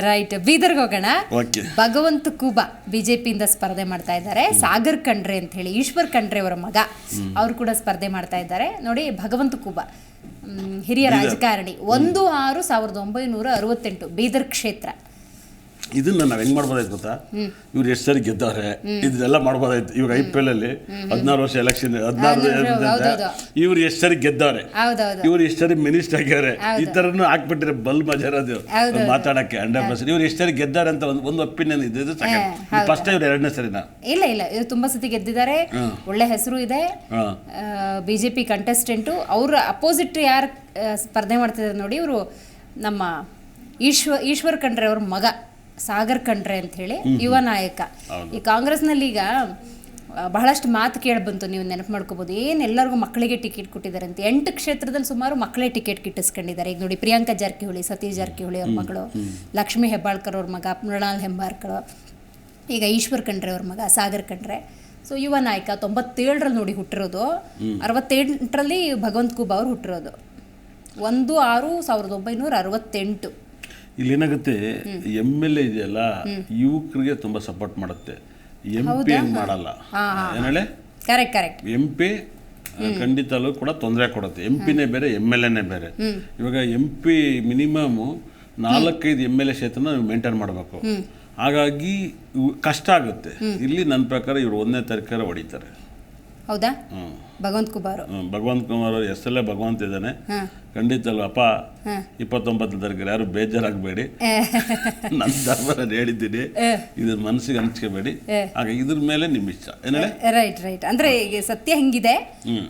Right ಬೀದರ್ಗೆ ಹೋಗೋಣ. ಭಗವಂತ ಕೂಬಾ ಬಿಜೆಪಿಯಿಂದ ಸ್ಪರ್ಧೆ ಮಾಡ್ತಾ ಇದ್ದಾರೆ. ಸಾಗರ್ ಖಂಡ್ರೆ ಅಂತ ಹೇಳಿ ಈಶ್ವರ್ ಖಂಡ್ರೆ ಅವರ ಮಗ. ಅವರು ಕೂಡ ಸ್ಪರ್ಧೆ ಮಾಡ್ತಾ ಇದ್ದಾರೆ. ನೋಡಿ ಭಗವಂತ ಕೂಬಾ. ಹಿರಿಯ ರಾಜಕಾರಣಿ. ಒಂದು ಆರು ಸಾವಿರದ ಒಂಬೈನೂರ ಅರವತ್ತೆಂಟು ಬೀದರ್ ಕ್ಷೇತ್ರ. ಇದನ್ನ ನಾವ್ ಹೆಂಗ್ ಮಾಡ್ಬೋದಾಯ್ತು ಗೊತ್ತಾ? ಇವ್ರು ಎಷ್ಟು ಸರಿ ಗೆದ್ದವ್ರೆ ಇದೆಲ್ಲ ಮಾಡ್ಬೋದಾಯ್ತು. ಇವಾಗ ಐ ಪಿ ಎಲ್ ಅಲ್ಲಿ ಹದಿನಾರು ವರ್ಷ ಎಲೆಕ್ಷನ್ ಹದಿನಾರು ಹೌದು, ಹೌದು. ಇವ್ರು ಎಷ್ಟು ಸರಿ ಗೆದ್ದವ್ರೆ ಇವ್ರು ಎಷ್ಟು ಸರಿ ಮಿನಿಸ್ಟರ್ ಆಗ್ಯಾರೆ ಈ ತರನು ಹಾಕ್ಬಿಟ್ರೆ ಬಲ್ ಮಜಾರ ಇರೋದು ಮಾತಾಡಕ್ಕೆ ಹಂಡ್ರೆಡ್ ಪರ್ಸೆಂಟ್ ಇವ್ರು ಎಷ್ಟು ಸರಿ ಗೆದ್ದಾರೆ ಅಂತ ಒಂದು ಒಂದು ಒಪಿನಿಯನ್ ಇದೆ ಫಸ್ಟ್ ಇವ್ರು ಎರಡನೇ ಸರಿನ? ಇಲ್ಲ ಇಲ್ಲ. ಇವ್ರು ತುಂಬಾ ಸತಿ ಗೆದ್ದಿದ್ದಾರೆ. ಒಳ್ಳೆ ಹೆಸರು ಇದೆ. ಬಿಜೆಪಿ ಕಂಟೆಸ್ಟೆಂಟ್ ಅವ್ರ ಅಪೋಸಿಟ್ ಯಾರು ಸ್ಪರ್ಧೆ ಮಾಡ್ತಿದ್ದಾರೆ ನೋಡಿ ಇವರು ನಮ್ಮ ಈಶ್ವ ಈಶ್ವರ್ ಖಂಡ್ರೆ ಅವ್ರ ಮಗ. ಸಾಗರ್ ಖಂಡ್ರೆ ಅಂತ ಹೇಳಿ ಯುವ ನಾಯಕ. ಈ ಕಾಂಗ್ರೆಸ್ನಲ್ಲಿ ಈಗ ಬಹಳಷ್ಟು ಮಾತು ಕೇಳಿ ಬಂತು ನೀವು ನೆನಪು ಮಾಡ್ಕೋಬೋದು. ಏನ್ ಎಲ್ಲರಿಗೂ ಮಕ್ಕಳಿಗೆ ಟಿಕೆಟ್ ಕೊಟ್ಟಿದ್ದಾರೆ ಅಂತ. ಎಂಟು ಕ್ಷೇತ್ರದಲ್ಲಿ ಸುಮಾರು ಮಕ್ಕಳೇ ಟಿಕೆಟ್ ಕಿಟ್ಟಿಸ್ಕೊಂಡಿದ್ದಾರೆ. ಈಗ ನೋಡಿ ಪ್ರಿಯಾಂಕಾ ಜಾರಕಿಹೊಳಿ ಸತೀಶ್ ಜಾರಕಿಹೊಳಿ ಅವ್ರ ಮಗಳು ಲಕ್ಷ್ಮೀ ಹೆಬ್ಬಾಳ್ಕರ್ ಅವ್ರ ಮಗ ಮೃಣಾಲ್ ಹೆಬ್ಬಾಳ್ಕರ್ ಈಗ ಈಶ್ವರ್ ಖಂಡ್ರೆ ಅವ್ರ ಮಗ ಸಾಗರ್ ಖಂಡ್ರೆ. ಸೊ ಯುವ ನಾಯಕ ತೊಂಬತ್ತೇಳರಲ್ಲಿ ನೋಡಿ ಹುಟ್ಟಿರೋದು. ಅರವತ್ತೆಂಟರಲ್ಲಿ ಭಗವಂತ ಕೂಬಾ ಅವ್ರು ಹುಟ್ಟಿರೋದು. ಒಂದು ಆರು ಸಾವಿರದ ಒಂಬೈನೂರ ಅರವತ್ತೆಂಟು. ಇಲ್ಲಿ ಏನಾಗುತ್ತೆ ಎಂ ಎಲ್ ಎ ಇದೆಯಲ್ಲ ಯುವಕರಿಗೆ ತುಂಬಾ ಸಪೋರ್ಟ್ ಮಾಡುತ್ತೆ. ಎಂ ಪಿ ಹೆಂಗ್ ಮಾಡಲ್ಲ. ಏನೇಳೆ ಕರೆಕ್ಟ್ ಕರೆಕ್ಟ್ ಎಂ ಪಿ ಖಂಡಿತಲೂ ಕೂಡ ತೊಂದರೆ ಕೊಡುತ್ತೆ. ಎಂ ಪಿನೇ ಬೇರೆ ಎಂ ಎಲ್ ಎನೇ ಬೇರೆ. ಇವಾಗ ಎಂ ಪಿ ಮಿನಿಮಮ್ ನಾಲ್ಕೈದು ಎಂ ಎಲ್ ಎ ಕ್ಷೇತ್ರನ ನೀವು ಮೇಂಟೈನ್ ಮಾಡಬೇಕು. ಹಾಗಾಗಿ ಕಷ್ಟ ಆಗುತ್ತೆ. ಇಲ್ಲಿ ನನ್ನ ಪ್ರಕಾರ ಇವರು ಒಂದನೇ ತಾರೀಕಾರ ಹೊಡಿತಾರೆ. ಹೌದಾ. ಭಗವಂತ ಕುಮಾರ್. ಭಗವಂತ ಕುಮಾರ್ ಅವರು ಎಸ್ ಎಲ್ ಎ ಭಗವಂತ ಇದ್ದಾನೆ. ಖಂಡಿತ ಅಪ್ಪ ಇಪ್ಪತ್ತೊಂಬತ್ತು ತಾರೀಕು ಯಾರು ಬೇಜಾರಾಗಬೇಡಿ. ನನ್ನ ಧರ್ಮ ನಾನು ಹೇಳಿದ್ದೀನಿ. ಇದ್ರ ಮನಸ್ಸಿಗೆ ಹಂಚ್ಕೋಬೇಡಿ. ಆಗ ಇದ್ರ ಮೇಲೆ ನಿಮ್ಮ ಇಷ್ಟ. Right right. ಅಂದ್ರೆ ಈಗ ಸತ್ಯ ಹಿಂಗಿದೆ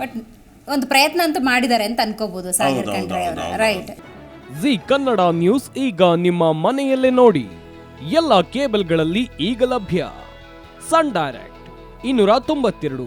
ಬಟ್ ಒಂದು ಪ್ರಯತ್ನ ಅಂತ ಮಾಡಿದ್ದಾರೆ ಅಂತ ಅನ್ಕೋಬಹುದು. ರೈಟ್. ಜಿ ಕನ್ನಡ ನ್ಯೂಸ್ ಈಗ ನಿಮ್ಮ ಮನೆಯಲ್ಲೇ ನೋಡಿ. ಎಲ್ಲ ಕೇಬಲ್ಗಳಲ್ಲಿ ಈಗ ಲಭ್ಯ. ಸನ್ ಡೈರೆಕ್ಟ್ ಇನ್ನೂರ ತೊಂಬತ್ತೆರಡು.